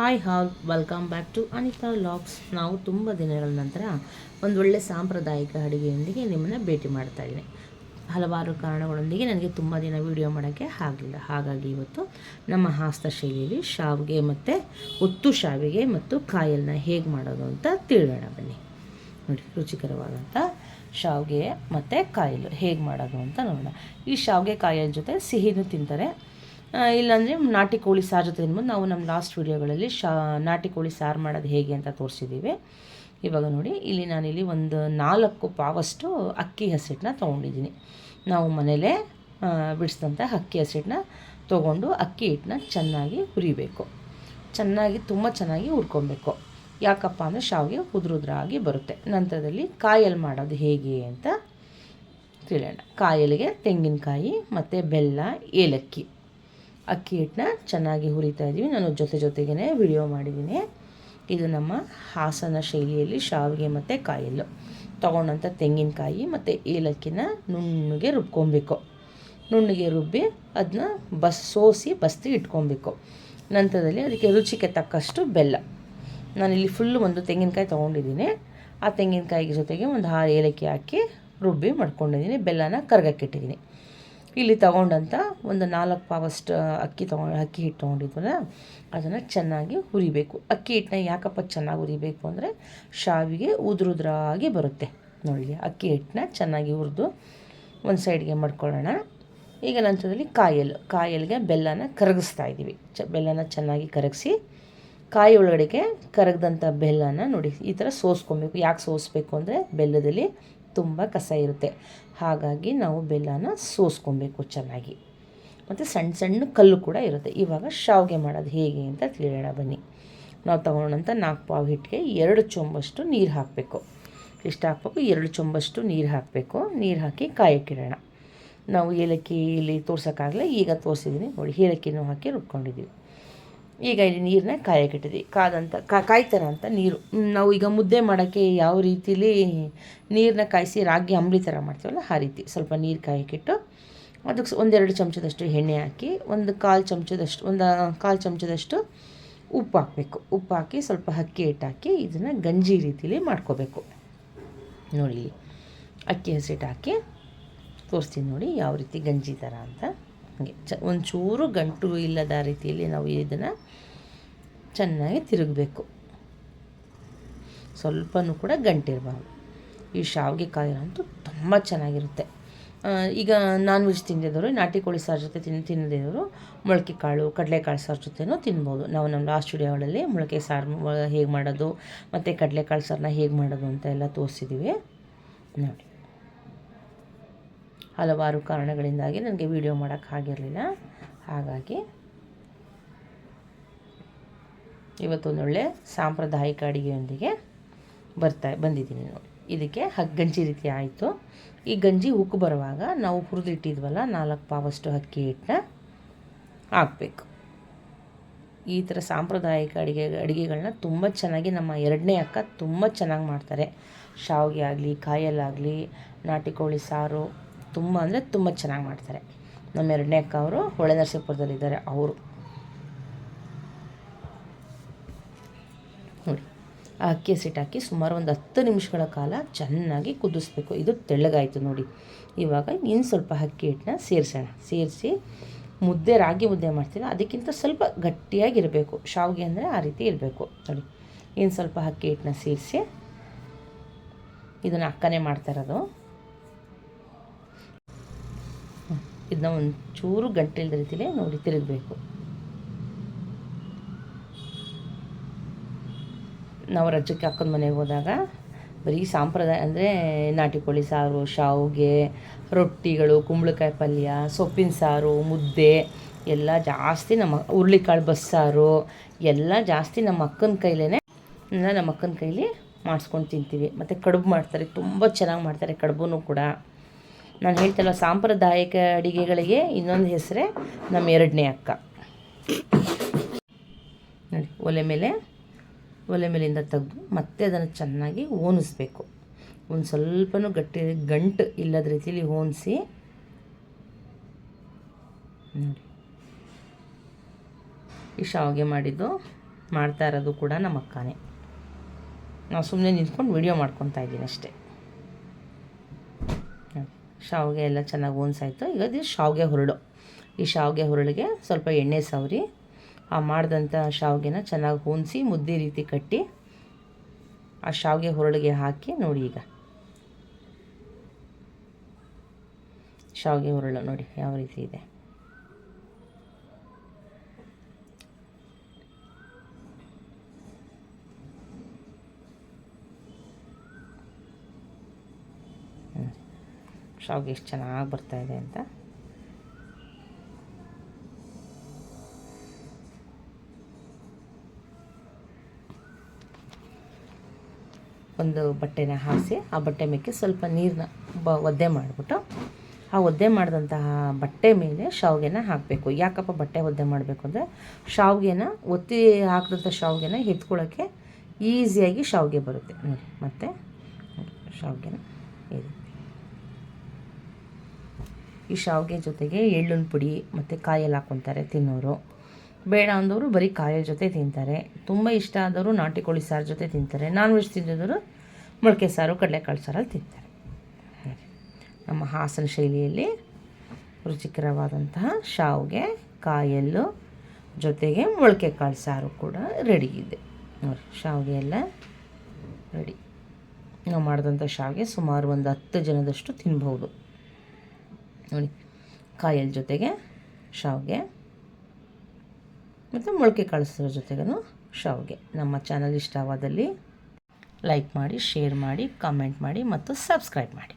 Hi all welcome back to Anita logs ನಾವು ತುಂಬ ದಿನಗಳ ನಂತರ ಒಂದು ಒಳ್ಳೆ ಸಾಂಪ್ರದಾಯಿಕ ಅಡುಗೆಯೊಂದಿಗೆ ನಿಮ್ಮನ್ನು ಭೇಟಿ ಮಾಡ್ತಾ ಇದ್ದೀನಿ. ಹಲವಾರು ಕಾರಣಗಳೊಂದಿಗೆ ನನಗೆ ತುಂಬ ದಿನ ವೀಡಿಯೋ ಮಾಡೋಕ್ಕೆ ಆಗಲಿಲ್ಲ. ಹಾಗಾಗಿ ಇವತ್ತು ನಮ್ಮ ಹಾಸ್ತ ಶೈಲಿಯಲ್ಲಿ ಶಾವಿಗೆ ಮತ್ತು ಒತ್ತು ಶಾವಿಗೆ ಮತ್ತು ಕಾಯಲ್ನ ಹೇಗೆ ಮಾಡೋದು ಅಂತ ತಿಳಿಯೋಣ ಬನ್ನಿ. ನೋಡಿ ರುಚಿಕರವಾದಂಥ ಶಾವಿಗೆ ಮತ್ತು ಕಾಯಲು ಹೇಗೆ ಮಾಡೋದು ಅಂತ ನೋಡೋಣ. ಈ ಶಾವಿಗೆ ಕಾಯಲ್ ಜೊತೆ ಸಿಹಿನೂ ತಿಂತಾರೆ. ಇಲ್ಲಾಂದರೆ ನಾಟಿ ಕೋಳಿ ಸಾರು ಜೊತೆ ತಿನ್ಬೋದು ನಾವು ನಮ್ಮ ಲಾಸ್ಟ್ ವೀಡಿಯೋಗಳಲ್ಲಿ ಶಾ, ನಾಟಿ ಕೋಳಿ ಸಾರು ಮಾಡೋದು ಹೇಗೆ ಅಂತ ತೋರಿಸಿದ್ದೀವಿ ಇವಾಗ ನೋಡಿ, ಇಲ್ಲಿ ನಾನಿಲ್ಲಿ ಒಂದು ನಾಲ್ಕು ಪಾವಷ್ಟು ಅಕ್ಕಿ ಹಸಿಟ್ಟನ್ನ ತೊಗೊಂಡಿದ್ದೀನಿ. ನಾವು ಮನೇಲೇ ಬಿಡಿಸಿದಂಥ ಅಕ್ಕಿ ಹಸಿಟ್ಟನ್ನ ತೊಗೊಂಡು ಅಕ್ಕಿ ಹಿಟ್ಟನ್ನ ಚೆನ್ನಾಗಿ ಹುರಿಬೇಕು. ಚೆನ್ನಾಗಿ, ತುಂಬ ಚೆನ್ನಾಗಿ ಹುರ್ಕೊಬೇಕು. ಯಾಕಪ್ಪ ಅಂದರೆ ಶಾವಿಗೆ ಉದುರುದ್ರಾಗಿ ಬರುತ್ತೆ. ನಂತರದಲ್ಲಿ ಕಾಯಲ್ಲಿ ಮಾಡೋದು ಹೇಗೆ ಅಂತ ತಿಳಿಯೋಣ. ಕಾಯಲಿಗೆ ತೆಂಗಿನಕಾಯಿ ಮತ್ತು ಬೆಲ್ಲ, ಏಲಕ್ಕಿ. ಅಕ್ಕಿ ಹಿಟ್ಟನ್ನ ಚೆನ್ನಾಗಿ ಹುರಿತಾ ಇದ್ದೀವಿ. ನಾನು ಜೊತೆ ಜೊತೆಗೇ ವಿಡಿಯೋ ಮಾಡಿದ್ದೀನಿ. ಇದು ನಮ್ಮ ಹಾಸನ ಶೈಲಿಯಲ್ಲಿ ಶಾವಿಗೆ ಮತ್ತು ಕಾಯಿಲು. ತೊಗೊಂಡಂಥ ತೆಂಗಿನಕಾಯಿ ಮತ್ತು ಏಲಕ್ಕಿನ ನುಣ್ಣಗೆ ರುಬ್ಕೊಬೇಕು. ನುಣ್ಣಗೆ ರುಬ್ಬಿ ಅದನ್ನ ಬಸ್ ಸೋಸಿ ಬಸ್ತಿ ಇಟ್ಕೊಬೇಕು. ನಂತರದಲ್ಲಿ ಅದಕ್ಕೆ ರುಚಿಗೆ ತಕ್ಕಷ್ಟು ಬೆಲ್ಲ. ನಾನಿಲ್ಲಿ ಫುಲ್ಲು ಒಂದು ತೆಂಗಿನಕಾಯಿ ತೊಗೊಂಡಿದ್ದೀನಿ. ಆ ತೆಂಗಿನಕಾಯಿ ಜೊತೆಗೆ ಒಂದು ಹಾರು ಏಲಕ್ಕಿ ಹಾಕಿ ರುಬ್ಬಿ ಮಾಡ್ಕೊಂಡಿದ್ದೀನಿ. ಬೆಲ್ಲನ ಕರ್ಗಕ್ಕಿಟ್ಟಿದ್ದೀನಿ ಇಲ್ಲಿ ತಗೊಂಡಂಥ ಒಂದು ನಾಲ್ಕು ಪಾವಷ್ಟು ಅಕ್ಕಿ ತೊಗೊಂಡು ಅಕ್ಕಿ ಹಿಟ್ಟು ತೊಗೊಂಡಿದ್ವಲ್ಲ, ಅದನ್ನು ಚೆನ್ನಾಗಿ ಹುರಿಬೇಕು. ಅಕ್ಕಿ ಹಿಟ್ಟನ್ನ ಯಾಕಪ್ಪ ಚೆನ್ನಾಗಿ ಹುರಿಬೇಕು ಅಂದರೆ ಶಾವಿಗೆ ಉದುರುದ್ರಾಗಿ ಬರುತ್ತೆ. ನೋಡಿ, ಅಕ್ಕಿ ಹಿಟ್ಟನ್ನ ಚೆನ್ನಾಗಿ ಹುರಿದು ಒಂದು ಸೈಡ್ಗೆ ಮಾಡ್ಕೊಳ್ಳೋಣ. ಈಗ ನಂತರದಲ್ಲಿ ಕಾಯಲು. ಕಾಯಲ್ಗೆ ಬೆಲ್ಲನ ಕರಗಿಸ್ತಾ ಇದ್ದೀವಿ. ಚ, ಬೆಲ್ಲನ ಚೆನ್ನಾಗಿ ಕರಗಿಸಿ, ಕಾಯಿ ಒಳಗಡೆಗೆ ಕರಗ್ದಂಥ ಬೆಲ್ಲನ ನೋಡಿ, ಈ ಥರ ಸೋಸ್ಕೊಬೇಕು. ಯಾಕೆ ಸೋಸಬೇಕು ಅಂದರೆ ಬೆಲ್ಲದಲ್ಲಿ ತುಂಬ ಕಸ ಇರುತ್ತೆ. ಹಾಗಾಗಿ ನಾವು ಬೆಲ್ಲನ ಸೋಸ್ಕೊಬೇಕು ಚೆನ್ನಾಗಿ. ಮತ್ತು ಸಣ್ಣ ಸಣ್ಣ ಕಲ್ಲು ಕೂಡ ಇರುತ್ತೆ. ಇವಾಗ ಶಾವಿಗೆ ಮಾಡೋದು ಹೇಗೆ ಅಂತ ತಿಳಿಯೋಣ ಬನ್ನಿ. ನಾವು ತೊಗೊಂಡಂಥ ನಾಲ್ಕು ಪಾವು ಹಿಟ್ಟಿಗೆ ಎರಡು ಚೊಂಬಷ್ಟು ನೀರು ಹಾಕಬೇಕು. ಎಷ್ಟು ಹಾಕಬೇಕು, ಎರಡು ಚೊಂಬಷ್ಟು ನೀರು ಹಾಕಬೇಕು. ನೀರು ಹಾಕಿ ಕಾಯಕ್ಕಿಡೋಣ. ನಾವು ಏಲಕ್ಕಿ ಇಲ್ಲಿ ತೋರ್ಸೋಕ್ಕಾಗಲ್ಲ, ಈಗ ತೋರಿಸಿದ್ದೀನಿ ನೋಡಿ, ಏಲಕ್ಕಿನೂ ಹಾಕಿ ರುಬ್ಕೊಂಡಿದ್ದೀವಿ. ಈಗ ಇಲ್ಲಿ ನೀರನ್ನ ಕಾಯಕ್ಕಿಟ್ಟಿದ್ವಿ ಕಾದಂಥ ಕಾಯ್ತಾರ ಅಂತ ನೀರು. ನಾವು ಈಗ ಮುದ್ದೆ ಮಾಡೋಕ್ಕೆ ಯಾವ ರೀತಿಲಿ ನೀರನ್ನ ಕಾಯಿಸಿ ರಾಗಿ ಅಂಬಲಿ ಥರ ಮಾಡ್ತೀವಲ್ಲ, ಆ ರೀತಿ. ಸ್ವಲ್ಪ ನೀರು ಕಾಯಕ್ಕಿಟ್ಟು ಅದಕ್ಕೆ ಒಂದೆರಡು ಚಮಚದಷ್ಟು ಎಣ್ಣೆ ಹಾಕಿ, ಒಂದು ಕಾಲು ಚಮಚದಷ್ಟು, ಒಂದು ಕಾಲು ಚಮಚದಷ್ಟು ಉಪ್ಪು ಹಾಕಬೇಕು. ಉಪ್ಪು ಹಾಕಿ ಸ್ವಲ್ಪ ಅಕ್ಕಿ ಹಿಟ್ಟು ಹಾಕಿ ಇದನ್ನು ಗಂಜಿ ರೀತಿಲಿ ಮಾಡ್ಕೋಬೇಕು. ನೋಡಿ, ಅಕ್ಕಿ ಹಸಿಟ್ಟು ಹಾಕಿ ತೋರಿಸ್ತೀನಿ ನೋಡಿ ಯಾವ ರೀತಿ ಗಂಜಿ ಥರ ಅಂತ. ಹಾಗೆ ಚ ಒಂಚೂರು ಗಂಟು ಇಲ್ಲದ ರೀತಿಯಲ್ಲಿ ನಾವು ಇದನ್ನು ಚೆನ್ನಾಗಿ ತಿರುಗಬೇಕು. ಸ್ವಲ್ಪನೂ ಕೂಡ ಗಂಟಿರಬಾರ್ದು. ಈ ಶಾವಿಗೆ ಕಾಯಿ ಅಂತೂ ತುಂಬ ಚೆನ್ನಾಗಿರುತ್ತೆ. ಈಗ ನಾನ್ ವೆಜ್ ತಿಂದಿದ್ದವರು ನಾಟಿ ಕೋಳಿ ಸಾರು ಜೊತೆ ತಿನ್ ತಿನ್ನದಿದ್ದವರು ಮೊಳಕೆ ಕಾಳು, ಕಡಲೆಕಾಳು ಸಾರು ಜೊತೆನೂ ತಿನ್ಬೋದು. ನಾವು ನಮ್ಮ ಲಾಸ್ಟ್ ವಿಡಿಯೋಗಳಲ್ಲಿ ಮೊಳಕೆ ಸಾರು ಹೇಗೆ ಮಾಡೋದು, ಮತ್ತು ಕಡಲೆಕಾಳು ಸಾರನ್ನ ಹೇಗೆ ಮಾಡೋದು ಅಂತ ಎಲ್ಲ ತೋರಿಸಿದ್ದೀವಿ ನೋಡಿ. ಹಲವಾರು ಕಾರಣಗಳಿಂದಾಗಿ ನನಗೆ ವಿಡಿಯೋ ಮಾಡೋಕ್ಕಾಗಿರಲಿಲ್ಲ ಹಾಗಾಗಿ ಇವತ್ತೊಂದೊಳ್ಳೆ ಸಾಂಪ್ರದಾಯಿಕ ಅಡುಗೆಯೊಂದಿಗೆ ಬರ್ತಾ, ಬಂದಿದ್ದೀನಿ ನೋಡಿ. ಇದಕ್ಕೆ ಹಗ್ ಗಂಜಿ ರೀತಿ ಆಯಿತು. ಈ ಗಂಜಿ ಉಕ್ಕು ಬರುವಾಗ ನಾವು ಹುರಿದಿಟ್ಟಿದ್ವಲ್ಲ, ನಾಲ್ಕು ಪಾವಷ್ಟು ಅಕ್ಕಿ ಹಿಟ್ಟನ್ನ ಹಾಕಬೇಕು. ಈ ಥರ ಸಾಂಪ್ರದಾಯಿಕ ಅಡುಗೆ ಅಡುಗೆಗಳನ್ನ ತುಂಬ ಚೆನ್ನಾಗಿ ನಮ್ಮ ಎರಡನೇ ಅಕ್ಕ ತುಂಬ ಚೆನ್ನಾಗಿ ಮಾಡ್ತಾರೆ. ಶಾವಿಗೆ ಆಗಲಿ, ಕಾಯಲ್ಲಾಗಲಿ, ನಾಟಿ ಕೋಳಿ ಸಾರು ತುಂಬ ಅಂದರೆ ತುಂಬ ಚೆನ್ನಾಗಿ ಮಾಡ್ತಾರೆ. ನಮ್ಮ ಎರಡನೇ ಅಕ್ಕ ಅವರು ಹೊಳೆ ನರಸೀಪುರದಲ್ಲಿದ್ದಾರೆ ಅವರು. ನೋಡಿ ಆ ಅಕ್ಕಿ ಹಸಿಟ್ಟಾಕಿ ಸುಮಾರು ಒಂದು ಹತ್ತು ನಿಮಿಷಗಳ ಕಾಲ ಚೆನ್ನಾಗಿ ಕುದಿಸ್ಬೇಕು. ಇದು ತೆಳ್ಳಗಾಯಿತು ನೋಡಿ. ಇವಾಗ ಇನ್ನು ಸ್ವಲ್ಪ ಅಕ್ಕಿ ಹಿಟ್ಟನ್ನ ಸೇರಿಸೋಣ. ಸೇರಿಸಿ ಮುದ್ದೆ, ರಾಗಿ ಮುದ್ದೆ ಮಾಡ್ತೀವಿ ಅದಕ್ಕಿಂತ ಸ್ವಲ್ಪ ಗಟ್ಟಿಯಾಗಿರಬೇಕು. ಶಾವಿಗೆ ಅಂದರೆ ಆ ರೀತಿ ಇರಬೇಕು. ನೋಡಿ ಇನ್ನು ಸ್ವಲ್ಪ ಅಕ್ಕಿ ಹಿಟ್ಟನ್ನ ಸೇರಿಸಿ ಇದನ್ನು ಅಕ್ಕನೇ ಮಾಡ್ತಾ ಇರೋದು. ಇದನ್ನ ಒಂಚೂರು ಚೂರು ಇಲ್ಲದ ರೀತಿಲೇ ನೋಡಿ ತಿರುಗಬೇಕು. ನಾವು ರಜಕ್ಕೆ ಅಕ್ಕನ ಮನೆಗೆ ಹೋದಾಗ ಬರೀ ಸಾಂಪ್ರದಾಯ ಅಂದರೆ ನಾಟಿ ಕೋಳಿ ಸಾರು, ಶಾವಿಗೆ, ರೊಟ್ಟಿಗಳು, ಕುಂಬಳಕಾಯಿ ಪಲ್ಯ, ಸೊಪ್ಪಿನ ಸಾರು, ಮುದ್ದೆ, ಎಲ್ಲ ಜಾಸ್ತಿ ನಮ್ಮ ಹುರುಳಿಕಾಳು ಬಸ್ಸಾರು ಎಲ್ಲ ಜಾಸ್ತಿ ನಮ್ಮ ಅಕ್ಕನ ಕೈಲೇ ನಮ್ಮ ಅಕ್ಕನ ಕೈಲಿ ಮಾಡಿಸ್ಕೊಂಡು ತಿಂತೀವಿ. ಮತ್ತು ಕಡುಬು ಮಾಡ್ತಾರೆ, ತುಂಬ ಚೆನ್ನಾಗಿ ಮಾಡ್ತಾರೆ ಕಡುಬು ಕೂಡ. ನಾನು ಹೇಳ್ತಲ್ಲ ಸಾಂಪ್ರದಾಯಿಕ ಅಡಿಗೆಗಳಿಗೆ ಇನ್ನೊಂದು ಹೆಸರೇ ನಮ್ಮ ಎರಡನೇ ಅಕ್ಕ. ನೋಡಿ, ಒಲೆ ಮೇಲೆ, ಒಲೆ ಮೇಲಿಂದ ತೆಗೆದು ಮತ್ತೆ ಅದನ್ನು ಚೆನ್ನಾಗಿ ಓನಿಸ್ಬೇಕು ಒಂದು ಸ್ವಲ್ಪನೂ ಗಟ್ಟಿ ಗಂಟು ಇಲ್ಲದ ರೀತಿಲಿ ಓನಿಸಿ ನೋಡಿ. ಈ ಶಾವಿಗೆ ಮಾಡಿದ್ದು, ಮಾಡ್ತಾ ಇರೋದು ಕೂಡ ನಮ್ಮ ಅಕ್ಕನೇ. ನಾವು ಸುಮ್ಮನೆ ನಿಂತ್ಕೊಂಡು ವಿಡಿಯೋ ಮಾಡ್ಕೊತಾ ಇದ್ದೀನಿ ಅಷ್ಟೇ. ಶಾವಿಗೆ ಎಲ್ಲ ಚೆನ್ನಾಗಿ ಓನ್ಸಾಯಿತು ಈಗ ಇದು ಶಾವಿಗೆ ಹುರುಳು. ಈ ಶಾವಿಗೆ ಹುರುಳಿಗೆ ಸ್ವಲ್ಪ ಎಣ್ಣೆ ಸವರಿ, ಆ ಮಾಡಿದಂಥ ಶಾವಿಗೆನ ಚೆನ್ನಾಗಿ ಹೊಂದಿಸಿ ಮುದ್ದೆ ರೀತಿ ಕಟ್ಟಿ ಆ ಶಾವಿಗೆ ಹುರುಳಿಗೆ ಹಾಕಿ ನೋಡಿ ಈಗ. ಶಾವಿಗೆ ಹುರುಳು ನೋಡಿ ಯಾವ ರೀತಿ ಇದೆ. ಶಾವಿಗೆ ಎಷ್ಟು ಚೆನ್ನಾಗಿ ಬರ್ತಾಯಿದೆ ಅಂತ. ಒಂದು ಬಟ್ಟೆನ ಹಾಸಿ ಆ ಬಟ್ಟೆ ಮೇಕೆ ಸ್ವಲ್ಪ ನೀರನ್ನ ಬ ಒದ್ದೆ ಮಾಡಿಬಿಟ್ಟು ಆ ಒದ್ದೆ ಮಾಡಿದಂತಹ ಬಟ್ಟೆ ಮೇಲೆ ಶಾವಿಗೆನ ಹಾಕಬೇಕು. ಯಾಕಪ್ಪ ಬಟ್ಟೆ ಒದ್ದೆ ಮಾಡಬೇಕು ಅಂದರೆ ಶಾವಿಗೆನ ಒತ್ತಿ ಹಾಕಿದಂಥ ಶಾವಿಗೆನ ಎತ್ಕೊಳ್ಳೋಕ್ಕೆ ಈಸಿಯಾಗಿ ಶಾವಿಗೆ ಬರುತ್ತೆ. ನೋಡಿ ಮತ್ತು ಶಾವಿಗೆನ ಇದೆ ಈ ಶಾವಿಗೆ ಜೊತೆಗೆ ಎಳ್ಳುಳ್ಳಿ ಪುಡಿ ಮತ್ತು ಕಾಯಲ್ಲಿ ಹಾಕ್ಕೊತಾರೆ ತಿನ್ನೋರು. ಬೇಡ ಅಂದವರು ಬರೀ ಕಾಯಲ್ ಜೊತೆ ತಿಂತಾರೆ. ತುಂಬ ಇಷ್ಟ ಆದವರು ನಾಟಿ ಕೋಳಿ ಸಾರು ಜೊತೆ ತಿಂತಾರೆ. ನಾನ್ ವೆಜ್ ತಿಂದಿದ್ದವರು ಮೊಳಕೆ ಸಾರು, ಕಡಲೆಕಾಳು ಸಾರಲ್ಲಿ ತಿಂತಾರೆ. ನಮ್ಮ ಹಾಸನ ಶೈಲಿಯಲ್ಲಿ ರುಚಿಕರವಾದಂತಹ ಶಾವಿಗೆ, ಕಾಯಲ್ಲು ಜೊತೆಗೆ ಮೊಳಕೆ ಕಾಳು ಸಾರು ಕೂಡ ರೆಡಿ ಇದೆ. ನೋಡಿ, ಶಾವಿಗೆ ಎಲ್ಲ ರೆಡಿ ನಾವು ಮಾಡಿದಂಥ ಶಾವಿಗೆ ಸುಮಾರು ಒಂದು ಹತ್ತು ಜನದಷ್ಟು ತಿನ್ಬೋದು ನೋಡಿ, ಕಾಯಲ್ ಜೊತೆಗೆ, ಶಾವಿಗೆ, ಮತ್ತು ಮೊಳಕೆ ಕಳಿಸೋ ಜೊತೆಗೂ ಶಾವಿಗೆ. ನಮ್ಮ ಚಾನಲ್ ಇಷ್ಟವಾದಲ್ಲಿ ಲೈಕ್ ಮಾಡಿ, ಶೇರ್ ಮಾಡಿ, ಕಮೆಂಟ್ ಮಾಡಿ ಮತ್ತು ಸಬ್ಸ್ಕ್ರೈಬ್ ಮಾಡಿ.